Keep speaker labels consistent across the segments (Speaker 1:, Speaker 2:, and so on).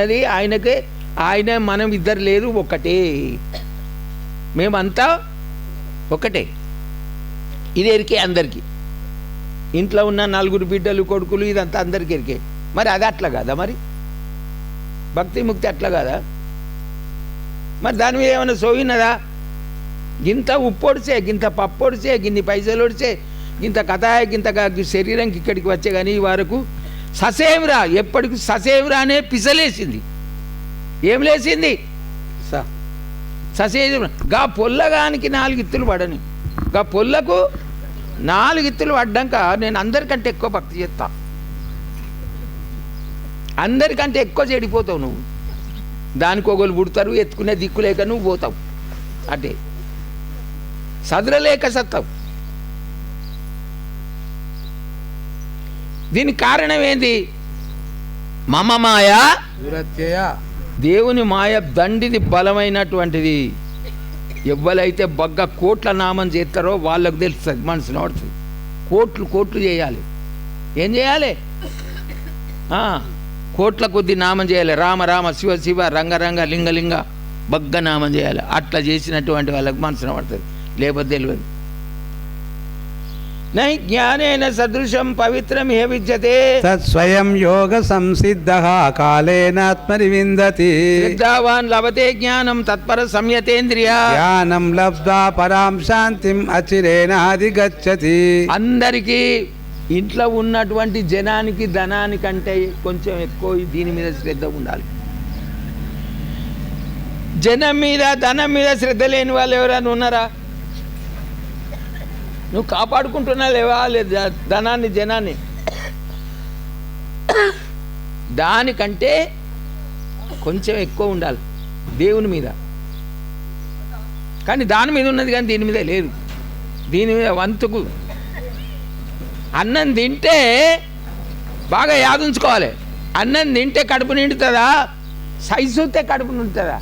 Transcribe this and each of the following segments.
Speaker 1: అది ఆయనకే ఆయన మనం ఇద్దరు లేరు ఒకటే. మేమంతా ఒకటే. ఇది ఎరికే అందరికీ. ఇంట్లో ఉన్న నలుగురు బిడ్డలు కొడుకులు ఇదంతా అందరికీ ఎరికే. మరి అది అట్లా కదా మరి? భక్తి ముక్తి అట్లా కాదా? మరి దాని మీద ఏమైనా సోయినదా గింత ఉప్పొడిచే గింత పప్పొడిచే గిన్ని పైసలు ఒడిచే గింత కథాయ గింత శరీరంకి ఇక్కడికి వచ్చే కానీ ఈ వరకు ససేమిరా? ఎప్పటికి ససేమిరా అనే పిసలేసింది. ఏం లేచింది స ససేమిరా. గా పొల్లగానికి నాలుగు ఇత్తులు పడని. గా పొల్లకు నాలుగు ఇత్తులు పడ్డాక నేను అందరికంటే ఎక్కువ భక్తి చేస్తా. అందరికంటే ఎక్కువ చెడిపోతావు నువ్వు. దానికి ఒకళ్ళు పుడతారు ఎత్తుకునే దిక్కు లేక నువ్వు పోతావు. అంటే సదరలేక సత్తావు. దీనికి కారణం ఏంది? మమ మాయ? దేవుని మాయ దండిది బలమైనటువంటిది. ఎవ్వరైతే బగ్గ కోట్ల నామం చేస్తారో వాళ్ళకు తెలుస్తుంది మనసు నడుతుంది కోట్లు కోట్లు చేయాలి. ఏం చేయాలి? కోట్ల కొద్ది నామం చేయాలి. రామ రామ శివ శివ రంగ రంగ లింగ లింగ బగ్గ నామం చేయాలి. అట్లా చేసినటువంటి వాళ్ళకి మనసున పడుతుంది లేకపోతే తెలియదు. నై జ్ఞానేన సదృశం పవిత్రం హే విద్యతే
Speaker 2: తత్స్వయం యోగ సంసిద్ధ కాలేనాత్మని విందతి
Speaker 1: శ్రద్ధావాన్ లభతే జ్ఞానం తత్పర సంయతేంద్రియ
Speaker 2: జ్ఞానం లబ్ధ్వా పరాం శాంతిం అచిరేనాధిగచ్చతి
Speaker 1: అందరికీ ఇంట్లో ఉన్నటువంటి జనానికి ధనానికంటే కొంచెం ఎక్కువ దీని మీద శ్రద్ధ ఉండాలి. జనం మీద ధనం మీద శ్రద్ధ లేని వాళ్ళు ఎవరైనా ఉన్నారా? నువ్వు కాపాడుకుంటున్నా లేవా? లేదా ధనాన్ని జనాన్ని. దానికంటే కొంచెం ఎక్కువ ఉండాలి దేవుని మీద. కానీ దాని మీద ఉన్నది కానీ దీని మీద లేదు. దీని మీద వంతుకు అన్నం తింటే బాగా యాదించుకోవాలి అన్నం తింటే కడుపు నిండుతుందా? సైజుతే కడుపు నిండుతుందా?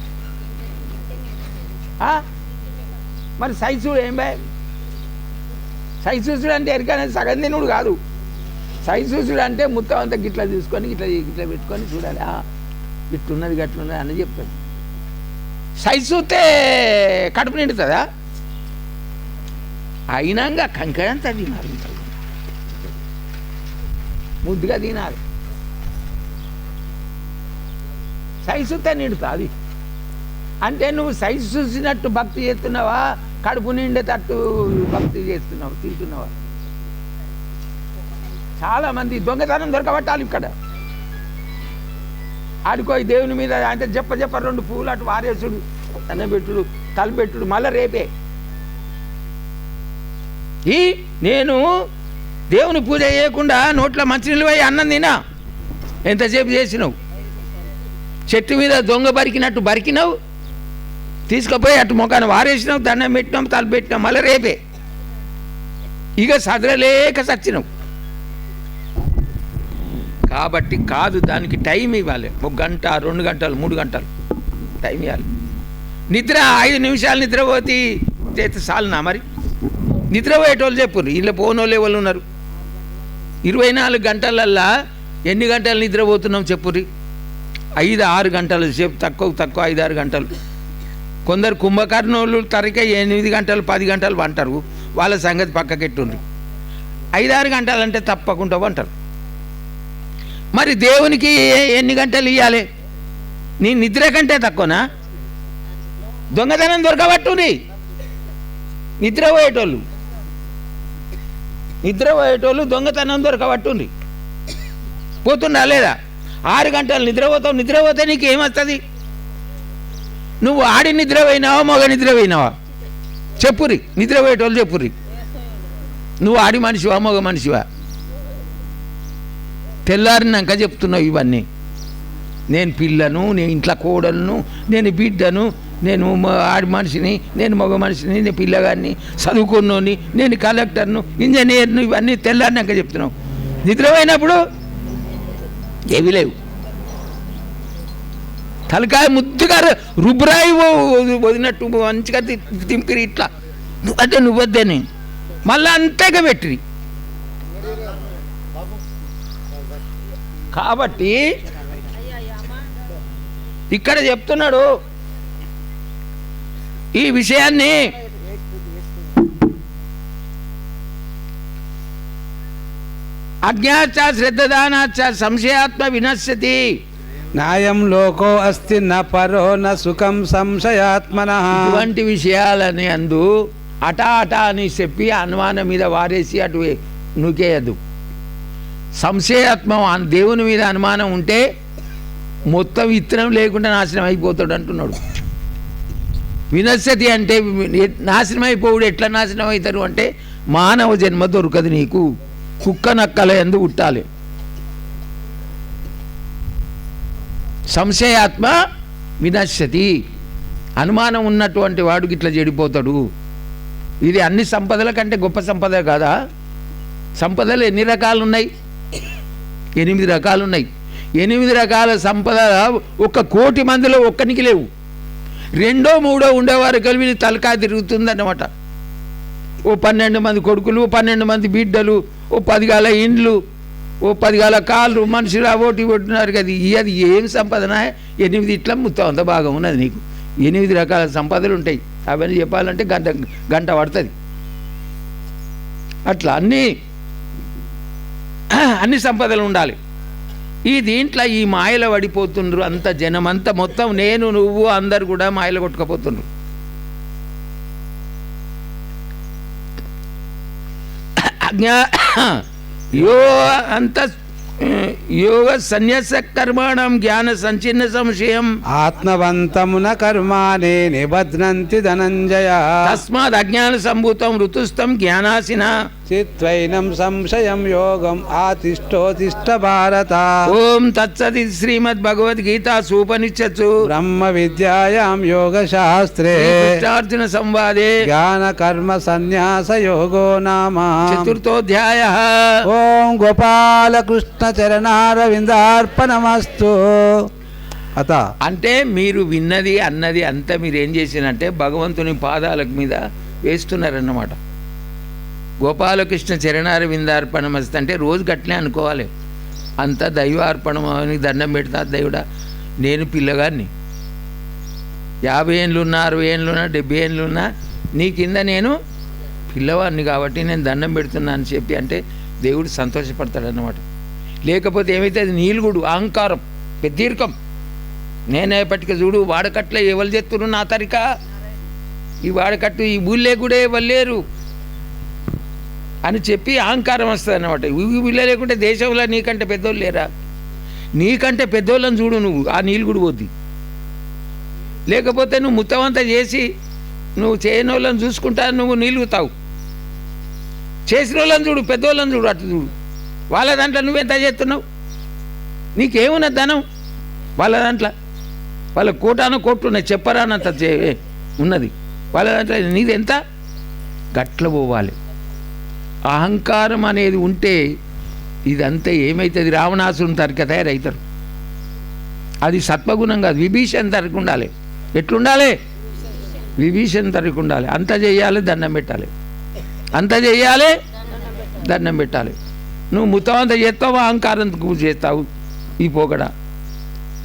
Speaker 1: మరి సైజు ఏం బాయ్ సైజుసుడు అంటే ఎరికనే సగందినుడు కాదు. సైజుసుడు అంటే మొత్తం అంతా గిట్లా తీసుకొని ఇట్లా ఇట్లా పెట్టుకొని చూడాలి. ఇట్లున్నది గట్లున్నది అని చెప్తాడు సైజుతే కడుపు నిండుతుందా? అయినాక కంకడంతా తినాలి. ముద్దుగా తినాలి. సైజుతే నిండుతుంది. అంటే నువ్వు సైజు చూసినట్టు భక్తి చేస్తున్నావా? కడుపు నిండేటట్టు భక్తి చేస్తున్నావు తింటున్నావు? చాలా మంది దొంగతనం దొరకబట్టాలి ఇక్కడ. ఆడుకోయి దేవుని మీద అంటే చెప్ప చెప్ప రెండు పూలు అటు వారేసుడు అన్నబెట్టుడు తలపెట్టుడు మళ్ళీ రేపే. ఈ నేను దేవుని పూజ చేయకుండా నోట్లో మంచినీళ్ళు పోయి అన్నం తినా ఎంతసేపు చేసినావు? చెట్టు మీద దొంగ బరికినట్టు బరికినావు? తీసుకుపోయి అటు ముఖాన్ని వారేసినావు దండం పెట్టినాం తల పెట్టినాం మళ్ళీ రేపే. ఇక సదరలేక చచ్చినావు. కాబట్టి కాదు దానికి టైం ఇవ్వాలి. ఒక గంట రెండు గంటలు మూడు గంటలు. టైం ఇవ్వాలి. నిద్ర ఐదు నిమిషాలు నిద్రపోతే చేస్తే చాలునా మరి? నిద్రపోయేటోళ్ళు చెప్పుర్రు. ఇళ్ళ పోనోళ్ళు ఎవరు ఉన్నారు? ఇరవై నాలుగు గంటలల్లా ఎన్ని గంటలు నిద్రపోతున్నాం చెప్పుర్రి? ఐదు ఆరు గంటలు సేపు తక్కువ తక్కువ ఐదు ఆరు గంటలు. కొందరు కుంభకర్ణులు తరక ఎనిమిది గంటలు పది గంటలు వంటారు. వాళ్ళ సంగతి పక్కకెట్టుండ్రు. ఐదు ఆరు గంటలు అంటే తప్పకుండా వంటారు. మరి దేవునికి ఎన్ని గంటలు ఇవ్వాలి నీ నిద్ర కంటే తక్కువనా? దొంగతనం దొరకబట్టుంది. నిద్రపోయేటోళ్ళు నిద్రపోయేటోళ్ళు దొంగతనం దొరకబట్టుంది. పోతుండా లేదా? ఆరు గంటలు నిద్రపోతావు నిద్రపోతే నీకు ఏమొస్తుంది నువ్వు ఆడి నిద్రపోయినావా మగ నిద్ర పోయినావా చెప్పురి నిద్రపోయేటోళ్ళు చెప్పురి నువ్వు ఆడి మనిషివా మగ మనిషివా? తెల్లారినాక చెప్తున్నావు ఇవన్నీ. నేను పిల్లను నేను ఇంట్లో కోడలను నేను బిడ్డను నేను ఆడి మనిషిని నేను మగ మనిషిని నేను పిల్లగాడిని చదువుకున్నోని నేను కలెక్టర్ను ఇంజనీర్ను ఇవన్నీ తెల్లారినాక చెప్తున్నావు. నిద్రపోయినప్పుడు ఏవి లేవు. తలకాయ ముద్దుగా రుబ్రాయి వదినట్టు మంచిగా తి- తింపిరి ఇట్లా. నువ్వద్దే నువ్వద్దని. మళ్ళా అంతేగా పెట్టి కాబట్టి ఇక్కడ చెప్తున్నాడు ఈ విషయాన్ని అజ్ఞాచ శ్రద్ధదానాచ సంశయాత్మ వినశ్యతి.
Speaker 2: న్యాయం లోకో అస్తి న పరో న సుఖం సంశయాత్మన.
Speaker 1: ఇటువంటి విషయాలని అందు అటా అటా అని చెప్పి అనుమానం మీద వారేసి అటు నుకేయదు సంశయాత్మ దేవుని మీద అనుమానం ఉంటే మొత్తం విత్తనం లేకుండా నాశనం అయిపోతాడు అంటున్నాడు. వినశ్యతి అంటే నాశనం అయిపోవుడు ఎట్లా నాశనం అవుతారు అంటే మానవ జన్మ దొరకదు నీకు. కుక్క నక్కల ఎందు ఉట్టాలి సంశయాత్మ వినశ్యతి. అనుమానం ఉన్నటువంటి వాడు గిట్ల చెడిపోతాడు ఇది అన్ని సంపదల కంటే గొప్ప సంపద కాదా? సంపదలు ఎన్ని రకాలు ఉన్నాయి ఎనిమిది రకాలు ఉన్నాయి ఎనిమిది రకాల సంపద ఒక కోటి మందిలో ఒక్కనికి లేవు. రెండో మూడో ఉండేవారు కలిపి తలకా తిరుగుతుందన్నమాట. ఓ పన్నెండు మంది కొడుకులు పన్నెండు మంది బిడ్డలు ఓ పదిగాల ఇండ్లు ఓ పదిగాల కాళ్ళు మనుషులు ఓటి కొట్టినారు కదా. అది ఏం సంపదన? ఎనిమిది ఇట్లా మొత్తం అంత భాగం ఉన్నది నీకు. ఎనిమిది రకాల సంపదలు ఉంటాయి. అవన్నీ చెప్పాలంటే గంట గంట పడుతుంది. అట్లా అన్నీ అన్ని సంపదలు ఉండాలి. ఈ దీంట్లో ఈ మాయల పడిపోతుండ్రు అంత జనం అంతా మొత్తం నేను నువ్వు అందరు కూడా మాయలు కొట్టుకుపోతుండ్రు. అజ్ఞా యో అంత యోగ సన్యాస కర్మాణం జ్ఞాన సంచిన్న సంశయం
Speaker 2: ఆత్మవంతమున కర్మాణి నిబధ్నంతి ధనంజయ.
Speaker 1: తస్మాత్ అజ్ఞాన సంభూతం ఋతుస్థం జ్ఞానాసిన
Speaker 2: చిత్వైనం సంశయం యోగం ఆతిష్టోతిష్ట భారత
Speaker 1: ఓం తత్సది శ్రీమద్ భగవద్గీత సూపనిచ్చచ్చు
Speaker 2: బ్రహ్మ విద్యాయాం యోగ శాస్త్రే
Speaker 1: కృష్ణార్జున సంవాదే
Speaker 2: జ్ఞాన కర్మ సన్యాస యోగో నామ
Speaker 1: చతుర్థోధ్యాయ
Speaker 2: ఓం గోపాలకృష్ణ చరణారవిందార్పణమస్తు అత
Speaker 1: అంటే మీరు విన్నది అన్నది అంతా మీరు ఏం చేసినంటే భగవంతుని పాదాల మీద వేస్తున్నారన్నమాట. గోపాలకృష్ణ చరణార విందార్పణమస్తు అంటే రోజు గట్లే అనుకోవాలి. అంత దైవార్పణం అని దండం పెడతా దేవుడా నేను పిల్లగాడిని యాభై ఏళ్ళున్నా అరవై ఏళ్ళున్నా డెబ్బై ఏళ్ళున్నా నీ కింద నేను పిల్లవాడిని కాబట్టి నేను దండం పెడుతున్నా అని చెప్పి అంటే దేవుడు సంతోషపడతాడనమాట లేకపోతే ఏమైతే అది నీలుగుడు అహంకారం పెద్దీర్కం నేనేపటికి చూడు వాడకట్లే ఎవరు చేస్తున్నారు నా తరిక? ఈ వాడకట్టు ఈ ఊళ్ళే కూడా ఎవరు లేరు. అని చెప్పి అహంకారం వస్తుంది అనమాట వీళ్ళ లేకుంటే దేశంలో నీకంటే పెద్దోళ్ళు లేరా? నీకంటే పెద్దోళ్ళని చూడు నువ్వు ఆ నీలుగుడు పోద్ది. లేకపోతే నువ్వు ముత్తమంతా చేసి నువ్వు చేయని వాళ్ళని చూసుకుంటా నువ్వు నిలుగుతావు చేసిన వాళ్ళని చూడు పెద్దోళ్ళని చూడు అటు చూడు. వాళ్ళ దాంట్లో నువ్వెంత చేస్తున్నావు? నీకేమున్న ధనం? వాళ్ళ దాంట్లో? వాళ్ళ కోటాన కొట్టున్నాయి చెప్పరానంత ఉన్నది. వాళ్ళ దాంట్లో నీది ఎంత గట్ల పోవాలి. అహంకారం అనేది ఉంటే ఇదంతా ఏమవుతుంది రావణాసురం తరక తయారవుతారు అది సత్వగుణం కాదు. విభీషణ తరకు ఉండాలి ఎట్లుండాలి? విభీషణ తరకు ఉండాలి అంత చేయాలి దండం పెట్టాలి. అంత చేయాలి దండం పెట్టాలి. నువ్వు మొత్తం చేస్తావు? అహంకారం చేస్తావు. ఈ పోకడ.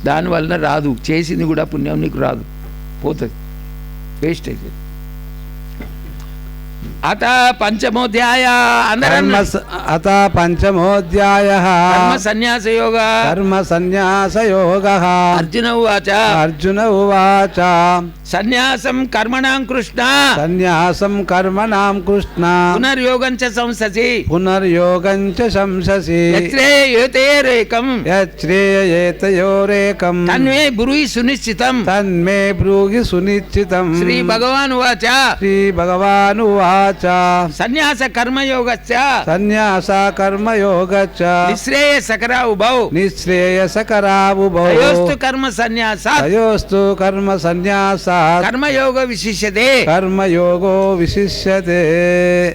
Speaker 1: దానివలన రాదు. చేసింది కూడా పుణ్యం నీకు రాదు. పోతుంది. వేస్ట్ అవుతుంది అత పంచమోధ్యాయ
Speaker 2: అత పంచమోధ్యాయ.
Speaker 1: కర్మ సన్యాస యోగ
Speaker 2: కర్మ సన్యాస యోగ
Speaker 1: అర్జున ఉవాచ.
Speaker 2: అర్జున ఉవాచ.
Speaker 1: సన్యాసం కర్మణాం కృష్ణ.
Speaker 2: సన్యాసం కర్మణాం కృష్ణ.
Speaker 1: పునర్యోగం చ సంససి
Speaker 2: పునర్యోగం చ శంససి
Speaker 1: యత్రే యోతేరేకం
Speaker 2: యచ్రేయేతయోరేకం
Speaker 1: తన్మే బ్రూయి సునిశ్చితం.
Speaker 2: తన్మే బ్రూగి సునిశ్చితం.
Speaker 1: శ్రీ భగవాన్ ఉవాచ.
Speaker 2: శ్రీ
Speaker 1: సన్యాస. కర్మయోగశ్చ
Speaker 2: సన్యాస కర్మయోగ
Speaker 1: నిశ్రేయసకరా ఉభౌ
Speaker 2: నిశ్రేయసకరావుభౌ.
Speaker 1: అయోస్తు కర్మ
Speaker 2: తయోస్తు కర్మ సన్యాసాత్.
Speaker 1: కర్మయోగ విశిష్యతే.
Speaker 2: కర్మయోగో విశిష్యతే.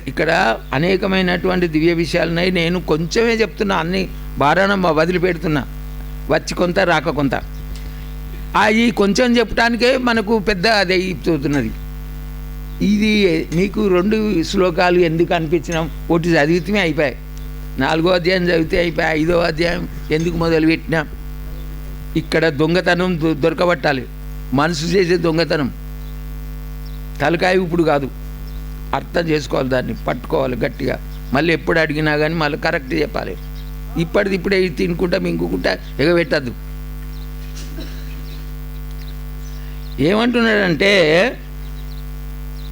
Speaker 1: ఇక్కడ అనేకమైనటువంటి దివ్య విషయాలు ఉన్నాయి నేను కొంచెమే చెప్తున్నా అన్ని బారాణం వదిలిపెడుతున్నా. వచ్చి కొంత రాక కొంత. ఆ ఈ కొంచెం చెప్పడానికే మనకు పెద్ద అదే అయిపోతున్నది ఇది మీకు రెండు శ్లోకాలు ఎందుకు అనిపించినాం? ఒకటి చదివితే అయిపోయాయి. నాలుగో అధ్యాయం చదివితే అయిపోయాయి. ఐదో అధ్యాయం ఎందుకు మొదలుపెట్టినాం? ఇక్కడ దొంగతనం దొరకబట్టాలి. మనసు చేసే దొంగతనం. తలకాయ ఇప్పుడు కాదు. అర్థం చేసుకోవాలి దాన్ని పట్టుకోవాలి గట్టిగా. మళ్ళీ ఎప్పుడు అడిగినా కానీ మళ్ళీ కరెక్ట్ చెప్పాలి. ఇప్పటిది ఇప్పుడే ఇది తినుకుంటా మింగుకుంటా ఎగబెట్టద్దు. ఏమంటున్నాడంటే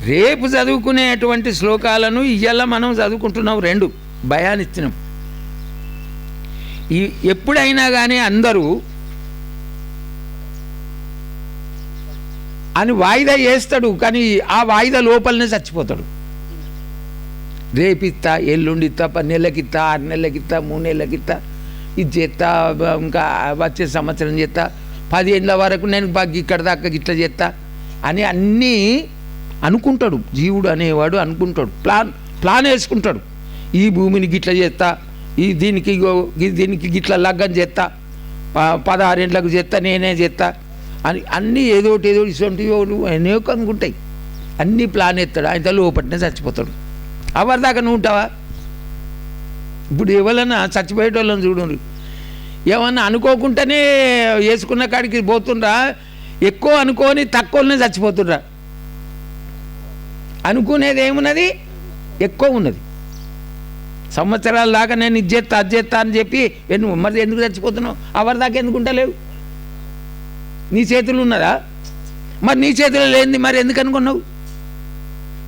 Speaker 1: రేపు చదువుకునేటువంటి శ్లోకాలను ఇయ్యాల మనం చదువుకుంటున్నాం రెండు భయాన్నిచ్చినాం ఈ ఎప్పుడైనా కానీ అందరూ అని వాయిదా వేస్తాడు కానీ ఆ వాయిదా లోపలనే చచ్చిపోతాడు. రేపిస్తా ఎల్లుండిస్తా పది నెలలకిత్తా ఆరు నెలలకిత్తా మూడు నెలలకిత్తా ఇది చేస్తా ఇంకా వచ్చే సంవత్సరం చేస్తా పదిహేనుల వరకు నేను బాగా ఇక్కడ దాకా ఇట్లా చేస్తా అని అన్నీ అనుకుంటాడు. జీవుడు అనేవాడు అనుకుంటాడు. ప్లాన్ ప్లాన్ వేసుకుంటాడు. ఈ భూమిని గిట్ల చేస్తా ఈ దీనికి దీనికి గిట్ల లగ్గం చేస్తా ప- పదహారేంట్లకు చేస్తా నేనే చేస్తా అని అన్నీ ఏదో ఒకటి ఏదో ఇటువంటివి అనేక అనుకుంటాయి. అన్నీ ప్లాన్ ఎత్తాడు ఆయన లోపట్నే చచ్చిపోతాడు. అవరి దాకా నువ్వు ఉంటావా? ఇప్పుడు ఎవరన్నా చచ్చిపోయేటోళ్ళని చూడండి. ఏమన్నా అనుకోకుండానే వేసుకున్న కాడికి పోతుండ్రా? ఎక్కువ అనుకోని తక్కువనే చచ్చిపోతుండ్రా? అనుకునేది ఏమున్నది? ఎక్కువ ఉన్నది. సంవత్సరాల దాకా నేను ఇది చేస్తా అది చేస్తా అని చెప్పి నువ్వు మరి ఎందుకు చచ్చిపోతున్నావు? అవరి దాకా ఎందుకు ఉండలేవు? నీ చేతులు ఉన్నదా? మరి నీ చేతిలో లేనిది మరి ఎందుకు అనుకున్నావు?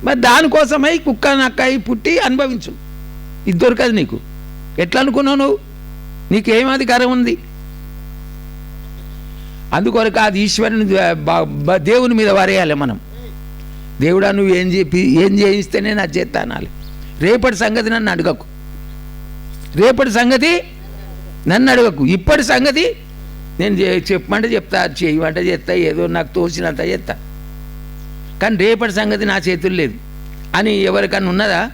Speaker 1: మరి దానికోసమై కుక్క నక్కయి పుట్టి అనుభవించు. ఇది దొరకదు నీకు. ఎట్లా అనుకున్నావు నువ్వు? నీకేం అధికారం ఉంది? అందుకొరకు అది ఈశ్వరుని దేవుని మీద వరేయాలి మనం. దేవుడా నువ్వు ఏం చెప్పి ఏం చేయిస్తేనే నా చేత్తా అనాలి. రేపటి సంగతి నన్ను అడగకు. రేపటి సంగతి నన్ను అడగకు. ఇప్పటి సంగతి నేను చెప్పమంటే చెప్తా చేయమంటే చేస్తా ఏదో నాకు తోచినంత చేస్తా కానీ రేపటి సంగతి నా చేతుల్లో లేదు. అని ఎవరికన్నా ఉన్నదా?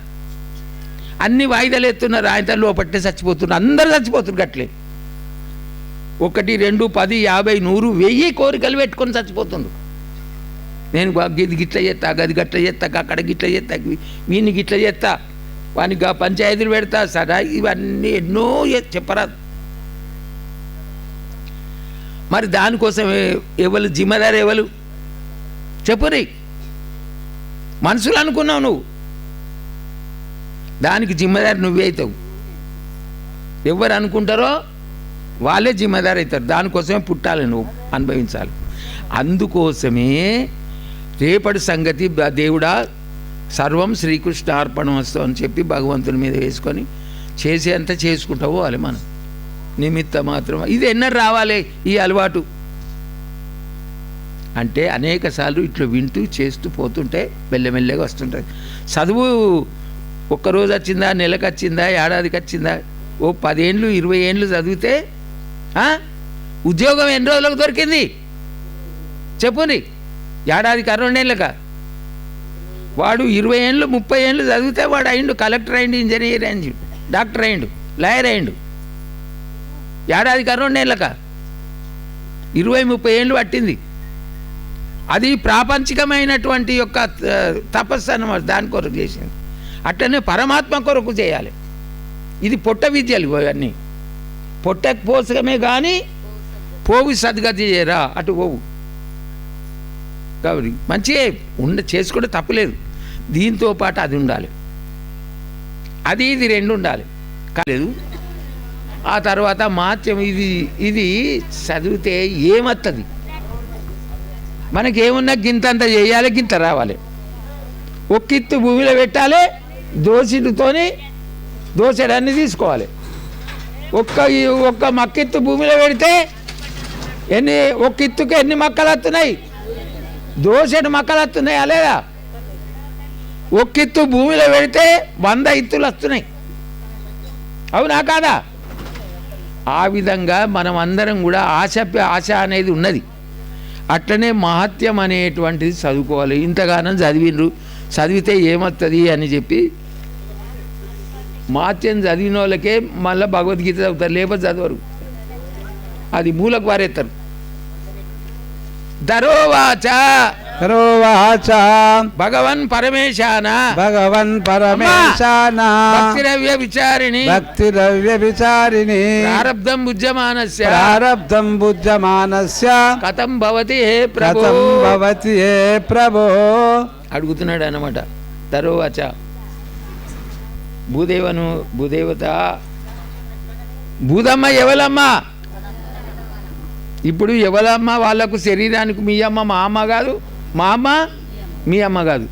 Speaker 1: అన్ని వాయిదాలు ఎత్తున్నారు. ఆయన లోపట్టే చచ్చిపోతున్నారు. అందరు చచ్చిపోతున్నారు గట్లే. ఒకటి రెండు పది యాభై నూరు వెయ్యి కోరికలు పెట్టుకొని చచ్చిపోతుండ్రు నేను ఇది గిట్ల చేస్తా గది గట్ల చేస్తా అక్కడ గిట్ల చేస్తా వీని గిట్ల చేస్తా వానికి గా పంచాయతీలు పెడతా సదా ఇవన్నీ ఎన్నో చెప్పరాదు. మరి దానికోసం ఎవరు జిమ్మదారు ఎవరు చెప్పురి. మనుషులు అనుకున్నావు నువ్వు. దానికి జిమ్మదారి నువ్వే అవుతావు ఎవరు అనుకుంటారో వాళ్ళే జిమ్మదారి అవుతారు దానికోసమే పుట్టాలి నువ్వు అనుభవించాలి. అందుకోసమే రేపటి సంగతి దేవుడా సర్వం శ్రీకృష్ణ అర్పణం అని చెప్పి భగవంతుని మీద వేసుకొని చేసేంత చేసుకుంటూ పోవాలి మనం. నిమిత్త మాత్రం ఇది ఎన్నరు రావాలి ఈ అలవాటు. అంటే అనేక సార్లు ఇట్లా వింటూ చేస్తూ పోతుంటే మెల్లమెల్లగా వస్తుంటుంది. చదువు ఒక్కరోజు వచ్చిందా నెలకు వచ్చిందా ఏడాదికి వచ్చిందా? ఓ పదేళ్ళు ఇరవై ఏళ్ళు చదివితే ఉద్యోగం ఎన్ని రోజులకు దొరికింది? చెప్పుని ఏడాదికి రెండేళ్ళక వాడు ఇరవై ఏళ్ళు ముప్పై ఏళ్ళు చదివితే వాడు అయిండు కలెక్టర్ అయిండు ఇంజనీర్ అయిండు డాక్టర్ అయిండు లాయర్ అయిండు. ఏడాదికి రెండేళ్ళక ఇరవై ముప్పై ఏళ్ళు పట్టింది. అది ప్రాపంచికమైనటువంటి యొక్క తపస్సు అన్నమాట దాని కొరకు చేసింది. అట్లనే పరమాత్మ కొరకు చేయాలి. ఇది పొట్ట విద్యలు ఇవన్నీ. పొట్టకు పోసకమే కానీ పోవి సద్గతి చేయరా అటు పోవు. కాబట్టి మంచిగా ఉండ చేసుకుంటే తప్పులేదు దీంతో పాటు అది ఉండాలి. అది ఇది రెండు ఉండాలి. కాలేదు. ఆ తర్వాత మాత్యం ఇది ఇది చదివితే ఏమత్తది? మనకేమున్నా గింతంత చేయాలి గింత రావాలి. ఒక్కిత్తు భూమిలో పెట్టాలి దోసిటితోని దోసెడన్ని తీసుకోవాలి. ఒక్క ఒక్క మక్కిత్తు భూమిలో పెడితే ఎన్ని ఒక్కిత్తుకు ఎన్ని మక్కలు వస్తున్నాయి దోసెడు మొక్కలు వస్తున్నాయా లేదా? ఒక్కిత్తు భూమిలో పెడితే వంద ఇత్తులు వస్తున్నాయి. అవునా కాదా? ఆ విధంగా మనం అందరం కూడా ఆశ ఆశ అనేది ఉన్నది. అట్లనే మహత్యం అనేటువంటిది చదువుకోవాలి. ఇంతగానం చదివిండ్రు. చదివితే ఏమవుతుంది అని చెప్పి మహత్యం చదివిన వాళ్ళకే మళ్ళీ భగవద్గీత చదువుతారు. లేకపోతే చదవరు. అది మూలకు వారేస్తారు ధరోవాచ
Speaker 2: రోవాచ
Speaker 1: భగవన్ పరమేశాన.
Speaker 2: భగవన్ పరమేశాన.
Speaker 1: భక్తిరవ్య విచారిణి.
Speaker 2: భక్తిరవ్య విచారిణి.
Speaker 1: ప్రారబ్ధం భుజ్యమానస్య
Speaker 2: ప్రారబ్ధం బుద్ధమానస్య
Speaker 1: కథం భవతి హే ప్రభు.
Speaker 2: కథం భవతి ఏ ప్రభో.
Speaker 1: అడుగుతున్నాడు అనమాట తరువాచ భూదేవను భూదేవత. భూదమ్మ ఎవలమ్మ? ఇప్పుడు ఎవలమ్మ వాళ్ళకు శరీరానికి మీ అమ్మ మా అమ్మ కాదు? మా అమ్మ మీ అమ్మ కాదు.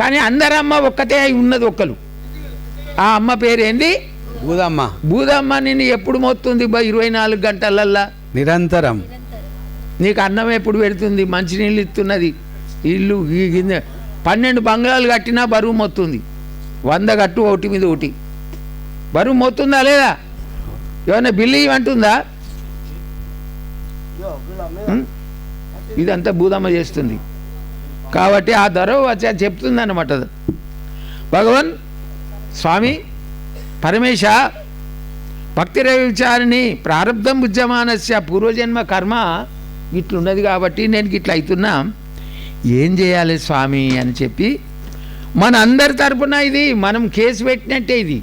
Speaker 1: కానీ అందరమ్మ ఒక్కటే అయి ఉన్నది ఒక్కలు. ఆ అమ్మ పేరేంది?
Speaker 2: బూదమ్మ
Speaker 1: భూదమ్మ నిన్ను ఎప్పుడు మోస్తుంది బా ఇరవై నాలుగు గంటలల్లా?
Speaker 2: నిరంతరం.
Speaker 1: నీకు అన్నం ఎప్పుడు పెడుతుంది? మంచినీళ్ళు ఇస్తున్నది. ఇల్లు గిన్నె పన్నెండు బంగ్లాలు కట్టినా బరువు మొత్తుంది. వంద కట్టు ఒకటి మీద ఒకటి. బరువు మొత్తుందా లేదా? ఏమైనా బిల్లు ఇవ్వంటుందా? ఇదంతా భూదమ్మ చేస్తుంది. కాబట్టి ఆ ధర వచ్చి చెప్తుంది అనమాట భగవన్ స్వామి పరమేశ భక్తి విచారిణి ప్రారంధం ఉద్యమానస్య పూర్వజన్మ కర్మ ఇట్లున్నది కాబట్టి నేను ఇట్లా అవుతున్నా ఏం చేయాలి స్వామి అని చెప్పి మన అందరి తరపున ఇది మనం కేసు పెట్టినట్టే ఇది.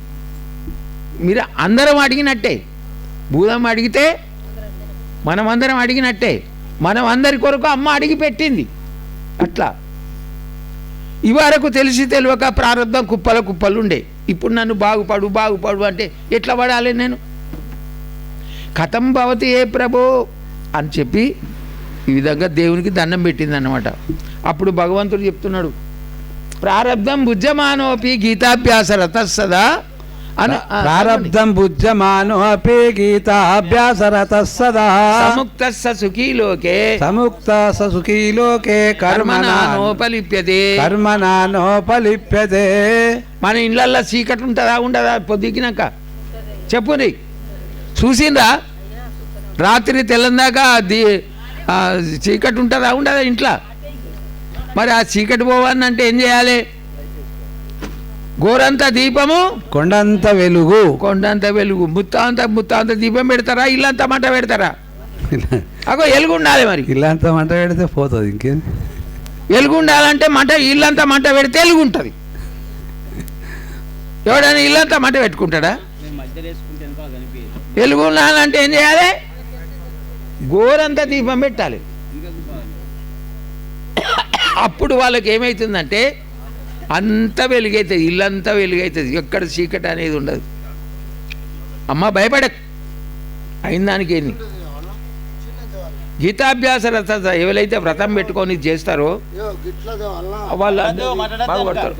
Speaker 1: మీరు అందరం అడిగినట్టే. భూదం అడిగితే మనం అందరం అడిగినట్టే. మనం అందరి కొరకు అమ్మ అడిగి పెట్టింది. అట్లా. ఇవరకు తెలిసి తెలియక ప్రారంభం కుప్పల కుప్పలు ఉండే ఇప్పుడు నన్ను బాగుపడు బాగుపడు అంటే ఎట్లా పడాలి నేను? కథం భవతి ఏ ప్రభో అని చెప్పి ఈ విధంగా దేవునికి దండం పెట్టింది అన్నమాట అప్పుడు భగవంతుడు చెప్తున్నాడు ప్రారంధం భుజమానోపి గీతాభ్యాస రత సదా
Speaker 2: ప్రారబ్ధం బుజ్జమానో అపి గీతాభ్యాసరత సదా
Speaker 1: సముక్త సుఖీ లోకే.
Speaker 2: సముక్త సుఖీ లోకే కర్మనా
Speaker 1: కర్మనానోపలిప్యతే.
Speaker 2: కర్మనానోపలిప్యతే.
Speaker 1: మన ఇళ్ళల్లో చీకటి ఉంటుందా ఉండదా? పొద్దుకినాక చెప్పుని. చూసిండ్రా? రాత్రి తెల్లందాకా దీ చీకటి ఉంటుందా ఉండదా ఇంట్లో? మరి ఆ చీకటి పోవాలంటే ఏం చేయాలి? గోరంత దీపము?
Speaker 2: కొండంత వెలుగు.
Speaker 1: కొండంత వెలుగు. ముత్తాంత ముత్తాంత దీపం పెడతారా? ఇల్లంతా మంట పెడతారా? అగో ఎలుగు ఉండాలి మరి.
Speaker 2: ఇల్లంతా మంట పెడితే పోతుంది ఇంకేం?
Speaker 1: వెలుగు ఉండాలంటే మంట ఇల్లంతా మంట పెడితే వెలుగు ఉంటుంది ఎవడైనా ఇల్లంతా మంట పెట్టుకుంటాడా? వెలుగు ఉండాలంటే ఏం చేయాలి? గోరంతా దీపం పెట్టాలి. అప్పుడు వాళ్ళకి ఏమవుతుందంటే అంత వెలుగైతుంది ఇల్లంతా వెలుగైతుంది. ఎక్కడ చీకటి అనేది ఉండదు. అమ్మ భయపడక్. అయిన దానికి ఏంది గీతాభ్యాస రథ ఎవరైతే వ్రతం పెట్టుకొని చేస్తారో వాళ్ళు బాగుపడతారు.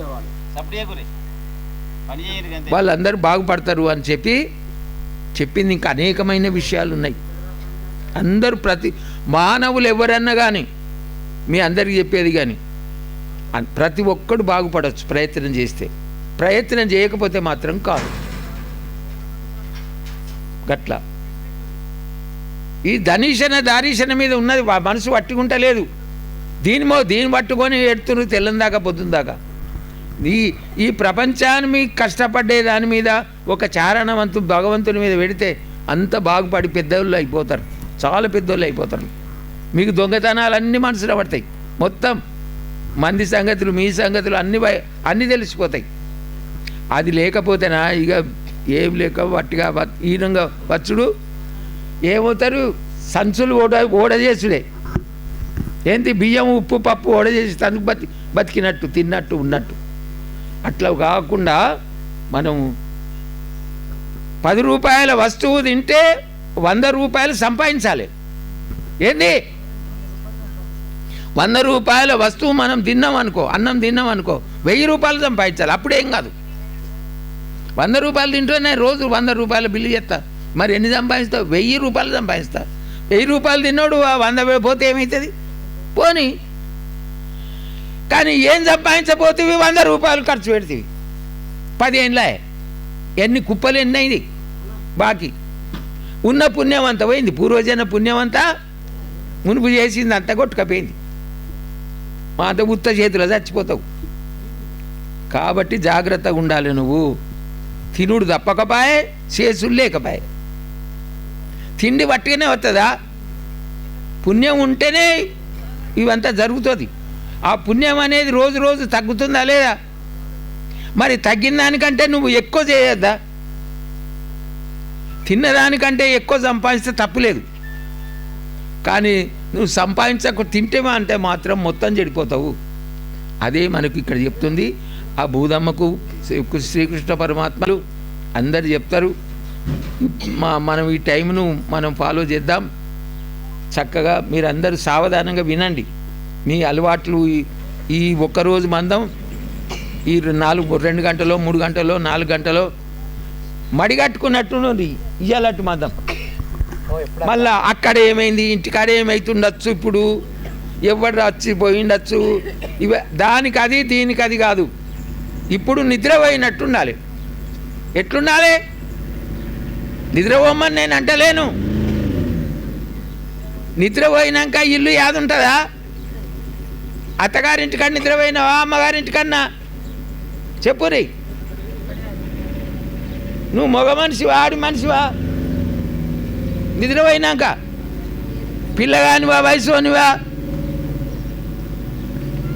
Speaker 1: వాళ్ళందరూ బాగుపడతారు అని చెప్పి చెప్పింది ఇంకా అనేకమైన విషయాలు ఉన్నాయి. అందరూ ప్రతి మానవులు ఎవరన్నా కానీ మీ అందరికి చెప్పేది కానీ ప్రతి ఒక్కడు బాగుపడవచ్చు ప్రయత్నం చేస్తే. ప్రయత్నం చేయకపోతే మాత్రం కాదు. గట్లా. ఈ ధనీషణ దారీషణ మీద ఉన్నది మనసు పట్టుకుంటలేదు. దీనిమో దీన్ని పట్టుకొని ఎడుతున్నారు తెల్లందాకా పొద్దుందాకా ఈ ఈ ప్రపంచాన్ని మీకు కష్టపడ్డే దాని మీద ఒక చారణవంతు భగవంతుని మీద పెడితే అంత బాగుపడి పెద్దోళ్ళు అయిపోతారు. చాలా పెద్దోళ్ళు అయిపోతారు. మీకు దొంగతనాలు అన్నీ మనసులో పడతాయి. మొత్తం మంది సంగతులు మీ సంగతులు అన్ని అన్నీ తెలిసిపోతాయి. అది లేకపోతేనా ఇక ఏం లేక వట్టిగా ఈనంగా వచ్చుడు. ఏమవుతారు? సంచులు ఓడ ఓడజేసుడే ఏంటి బియ్యం ఉప్పు పప్పు ఓడజేసి తను తనకు బతి బతికినట్టు తిన్నట్టు ఉన్నట్టు. అట్లా కాకుండా మనం పది రూపాయల వస్తువు తింటే వంద రూపాయలు సంపాదించాలి. ఏంది? వంద రూపాయల వస్తువు మనం తిన్నాం అనుకో అన్నం తిన్నాం అనుకో వెయ్యి రూపాయలు సంపాదించాలి. అప్పుడేం కాదు. వంద రూపాయలు తింటూనే రోజు వంద రూపాయల బిల్లు చేస్తా. మరి ఎన్ని సంపాదిస్తావు? వెయ్యి రూపాయలు సంపాదిస్తా. వెయ్యి రూపాయలు తిన్నాడు ఆ వంద పోతే ఏమవుతుంది పోనీ. కానీ ఏం సంపాదించబోతేవి? వంద రూపాయలు ఖర్చు పెడతీవి. పదేళ్ళే ఎన్ని కుప్పలు ఎన్ని అయింది? బాకీ. ఉన్న పుణ్యం అంతా పోయింది. పూర్వజన పుణ్యం అంతా మునుపు చేసింది అంతా కొట్టుకపోయింది. మా అంత ఉత్త చేతిలో చచ్చిపోతావు. కాబట్టి జాగ్రత్తగా ఉండాలి నువ్వు. తినుడు తప్పకపాయే చేసులు లేకపాయే. తిండి పట్టుకునే వస్తుందా పుణ్యం ఉంటేనే ఇవంతా జరుగుతుంది. ఆ పుణ్యం అనేది రోజు రోజు తగ్గుతుందా లేదా? మరి తగ్గిన దానికంటే నువ్వు ఎక్కువ చేయొద్దా? తిన్నదానికంటే ఎక్కువ సంపాదిస్తే తప్పులేదు కానీ నువ్వు సంపాదించక తింటేవా అంటే మాత్రం మొత్తం చెడిపోతావు. అదే మనకు ఇక్కడ చెప్తుంది. ఆ భూదమ్మకు శ్రీకృష్ణ పరమాత్మలు అందరు చెప్తారు. మా మనం ఈ టైంను మనం ఫాలో చేద్దాం. చక్కగా మీరందరూ సావధానంగా వినండి. మీ అలవాట్లు ఈ- ఈ ఒక్కరోజు మందం ఈ నాలుగు రెండు గంటలో మూడు గంటలో నాలుగు గంటలో మడిగట్టుకున్నట్టు ఇయ్యాలట్టు మందం. మళ్ళా అక్కడ ఏమైంది? ఇంటికాడ ఏమైతుండొచ్చు ఇప్పుడు? ఎవరు వచ్చి పోయిండొచ్చు? ఇవ దానికి అది దీనికి అది కాదు. ఇప్పుడు నిద్రపోయినట్టు ఉండాలి ఎట్లుండాలి నిద్రపోమని నేను అంటలేను. నిద్రపోయినాక ఇల్లు యాదుంటుందా? అత్తగారింటికాడ నిద్రపోయినావా అమ్మగారింటికన్నా? చెప్పు రే. నువ్వు మగ మనిషివా? ఆడి మనిషివా? నిద్రపోయినాక పిల్లగానివా వయసునివా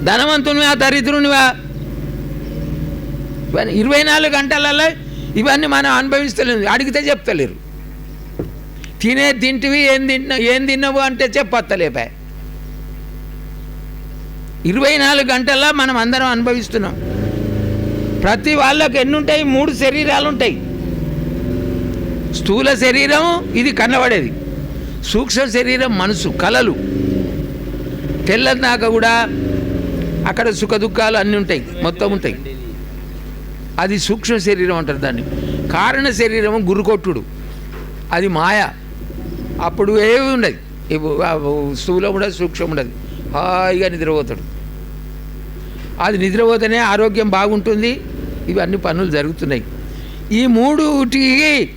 Speaker 1: ధనవంతునివా దరిద్రునివా ఇవన్నీ ఇరవై నాలుగు గంటలలో ఇవన్నీ మనం అనుభవిస్తలేదు అడిగితే చెప్తలేరు. తినే తింటివి ఏం తిన్నా ఏం తిన్నావు అంటే చెప్పత్తలేపా. ఇరవై నాలుగు గంటల్లో మనం అందరం అనుభవిస్తున్నాం. ప్రతి వాళ్ళకి ఎన్ని ఉంటాయి మూడు శరీరాలు ఉంటాయి స్థూల శరీరం ఇది కనబడేది సూక్ష్మ శరీరం మనసు కలలు. తెల్లదాకా కూడా అక్కడ సుఖ దుఃఖాలు అన్నీ ఉంటాయి మొత్తం ఉంటాయి. అది సూక్ష్మ శరీరం అంటారు దాన్ని. కారణ శరీరం గురుకొట్టుడు. అది మాయ. అప్పుడు ఏమి ఉండదు. స్థూలం ఉండదు సూక్ష్మం ఉండదు. హాయిగా నిద్రపోతాడు. అది నిద్రపోతేనే ఆరోగ్యం బాగుంటుంది. ఇవన్నీ పనులు జరుగుతున్నాయి. ఈ మూడుటికి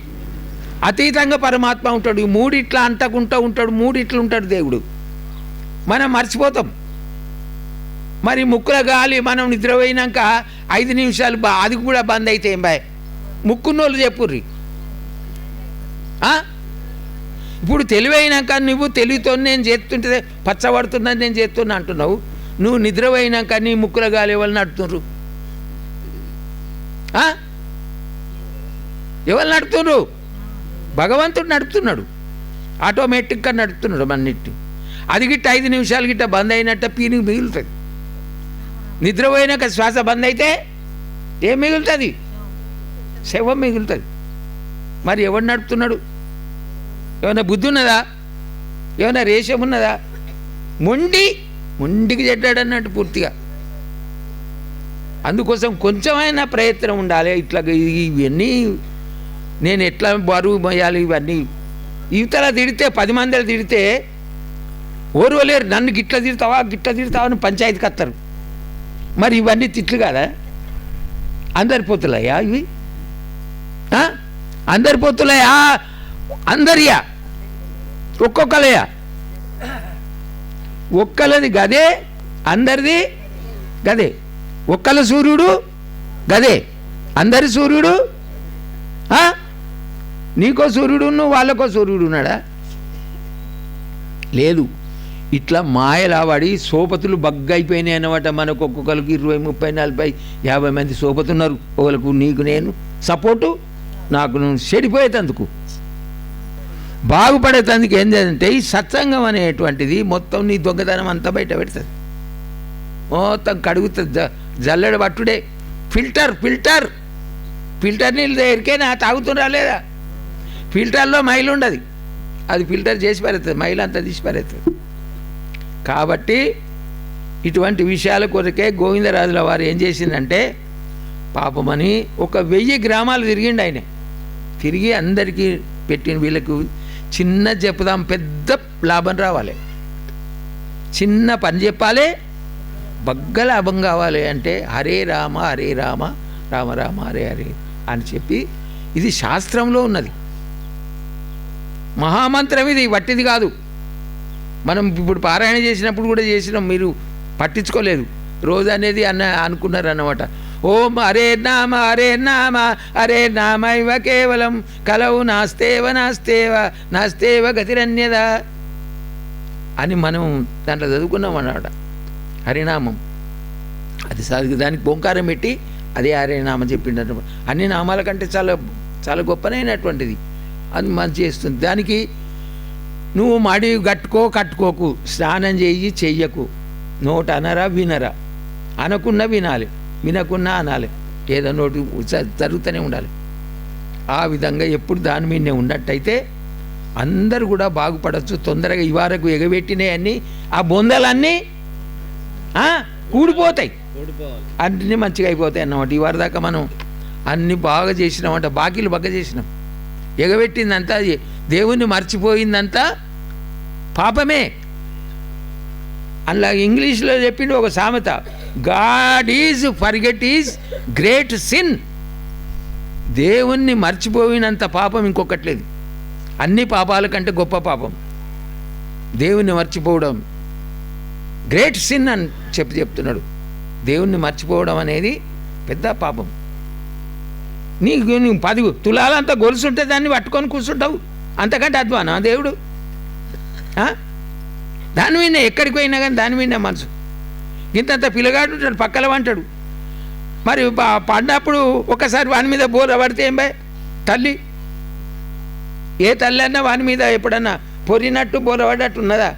Speaker 1: అతీతంగా పరమాత్మ ఉంటాడు. ఈ మూడు అంతకుంటూ ఉంటాడు. మూడిట్లు ఉంటాడు దేవుడు. మనం మర్చిపోతాం. మరి ముక్కుల గాలి మనం నిద్రపోయినాక ఐదు నిమిషాలు బా అది కూడా బంద్ అయితే ఏం బాయ్? ముక్కున్నోళ్ళు చెప్పుర్రి. ఇప్పుడు తెలివైనాక నువ్వు తెలివితో నేను చేస్తుంటే పచ్చబడుతుందని నేను చేస్తున్నా అంటున్నావు. నువ్వు నిద్రపోయినాక నీ ముక్కుల గాలి ఎవరు నడుతున్నారు ఎవరు నడుతున్నారు భగవంతుడు నడుపుతున్నాడు. ఆటోమేటిక్గా నడుపుతున్నాడు మన్నిటి అది గిట్ట ఐదు నిమిషాలు గిట్ట బంద్ అయినట్ట పీని మిగులుతుంది. నిద్రపోయినాక శ్వాస బంద్ అయితే ఏం మిగులుతుంది? శవం మిగులుతుంది. మరి ఎవడు నడుపుతున్నాడు? ఏమైనా బుద్ధి ఉన్నదా? ఏమైనా రేషం ఉన్నదా? మొండి మొండికి చెడ్డాడు అన్నట్టు పూర్తిగా. అందుకోసం కొంచెమైనా ప్రయత్నం ఉండాలి. ఇట్లా ఇవన్నీ నేను ఎట్లా బరువు మోయాలి ఇవన్నీ? ఇవతల తిడితే పది మందిలో తిడితే ఓర్వలేరు నన్ను గిట్ల తిడతావా గిట్ల తిడతావా అని పంచాయతీకి వస్తారు మరి ఇవన్నీ తిట్లు కాదా? అందరి పోతులయ్యా ఇవి? అందరి పోతులయ్యా? అందరియా? ఒక్కొక్కలయ్యా? ఒక్కలది గదే అందరిది గదే. ఒక్కల సూర్యుడు గదే. అందరి సూర్యుడు ఆ? నీకో సూర్యుడు వాళ్ళకో సూర్యుడు ఉన్నాడా లేదు. ఇట్లా మాయలా పడి సోపతులు బగ్గైపోయినాయి అన్నమాట మనకు ఒక్కొక్కరికి ఇరవై ముప్పై నలభై యాభై మంది సోపతున్నారు. ఒకరికి నీకు నేను సపోర్టు నాకు నువ్వు చెడిపోయేటందుకు. బాగుపడేటందుకు ఏం చేయాలంటే ఈ సత్సంగం అనేటువంటిది మొత్తం నీ దొంగతనం అంతా బయట పెడుతుంది. మొత్తం కడుగుతుంది. జ జల్లెడ పట్టుడే. Filter filter. ఫిల్టర్ నీళ్ళు దగ్గరికే నా తాగుతున్నా లేదా? ఫిల్టర్లో మైలు ఉండదు. అది ఫిల్టర్ చేసి పారేస్తుంది మైలు అంతా తీసి పారేస్తుంది కాబట్టి ఇటువంటి విషయాల కొరకే గోవిందరాజుల వారు ఏం చేసిందంటే పాపమని ఒక వెయ్యి గ్రామాలు తిరిగిండు ఆయన. తిరిగి అందరికీ పెట్టిన వీళ్ళకు చిన్న చెప్పుదాం పెద్ద లాభం రావాలి. చిన్న పని చెప్పాలి బగ్గ లాభం కావాలి అంటే హరే రామ హరే రామ రామ రామ హరే హరే అని చెప్పి ఇది శాస్త్రంలో ఉన్నది. మహామంత్రం ఇది వట్టిది కాదు. మనం ఇప్పుడు పారాయణ చేసినప్పుడు కూడా చేసినాం మీరు పట్టించుకోలేదు. రోజు అనేది అన్న అనుకున్నారు అన్నమాట ఓం అరే నామ అరే నామ అరే నామ ఇవ కేవలం. కలవు నాస్తేవ నాస్తేవ నాస్తేవ గతిరన్యద. అని మనం దాంట్లో చదువుకున్నాం అన్నమాట. హరినామం. అది సరిగ్గా దానికి బొంకారం పెట్టి అదే హరినామం చెప్పిండ అన్ని నామాల కంటే చాలా చాలా గొప్పనైనటువంటిది. అది మంచి చేస్తుంది. దానికి నువ్వు మడి కట్టుకో కట్టుకోకు. స్నానం చెయ్యి చెయ్యకు. నోట అనరా వినరా. అనకున్నా వినాలి వినకున్నా అనాలి. ఏదో నోటి జరుగుతూనే ఉండాలి. ఆ విధంగా ఎప్పుడు దాని మీదనే ఉన్నట్టయితే అందరూ కూడా బాగుపడవచ్చు తొందరగా ఈ వరకు ఎగబెట్టినాయన్నీ ఆ బొందలన్నీ కూడిపోతాయి. అన్నీ మంచిగా అయిపోతాయి అన్నమాట. ఈ వారి దాకా మనం అన్ని బాగా చేసినామంట బాకీలు బాగా చేసినాం. ఎగబెట్టిందంతా అది దేవుణ్ణి మర్చిపోయిందంతా పాపమే. అలా ఇంగ్లీష్లో చెప్పిండు ఒక సామెత God is forget is great sin. దేవుణ్ణి మర్చిపోయినంత పాపం ఇంకొకట్లేదు అన్ని పాపాల కంటే గొప్ప పాపం. దేవుణ్ణి మర్చిపోవడం గ్రేట్ సిన్ అని చెప్పి చెప్తున్నాడు. దేవుణ్ణి మర్చిపోవడం అనేది పెద్ద పాపం. నీకు నీకు పది తులాలంతా గొలుసుంటే దాన్ని పట్టుకొని కూర్చుంటావు. అంతకంటే అధ్వానం దేవుడు? దాని మీద ఎక్కడికి పోయినా కానీ దాని మీద మనసు. ఇంతంత పిల్లగాడు ఉంటాడు పక్కల వంటాడు. మరి పడినప్పుడు ఒకసారి వాని మీద బోర పడితే ఏం బాయ్ తల్లి. ఏ తల్లి అన్నా వాని మీద ఎప్పుడన్నా పొరినట్టు బోర పడ్డట్టు ఉన్నదా?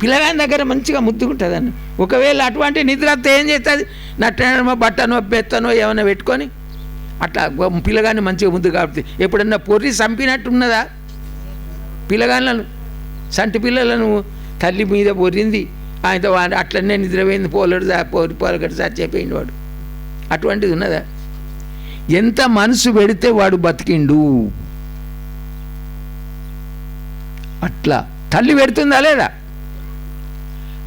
Speaker 1: పిల్లగాని దగ్గర మంచిగా ముద్దుకుంటుందని ఒకవేళ అటువంటి నిద్ర వస్తే ఏం చేస్తుంది? నట్టనో బట్టనో బెత్తనో ఏమైనా పెట్టుకొని అట్లా పిల్లగాని మంచిగా ముద్దు కాబట్టి. ఎప్పుడన్నా పొర్రి చంపినట్టు ఉన్నదా పిల్లగాళ్ళను సంటి పిల్లలను తల్లి మీద పొరింది ఆయనతో వాడు అట్లనే నిద్రపోయింది పోలడు దా- పోరి పోలగడు చచ్చిపోయింది వాడు. అటువంటిది ఉన్నదా? ఎంత మనసు పెడితే వాడు బతికిండు? అట్లా. తల్లి పెడుతుందా లేదా?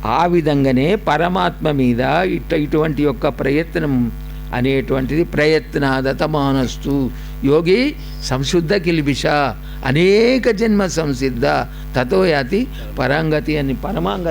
Speaker 1: ఆ విధంగానే పరమాత్మ మీద ఇట్ ఇటువంటి యొక్క ప్రయత్నం అనేటువంటిది ప్రయత్నాదత మానస్తు యోగి సంశుద్ధ కిలిబిష అనేక జన్మ సంసిద్ధ తతో యాతి పరాంగతి అని పరమాంగ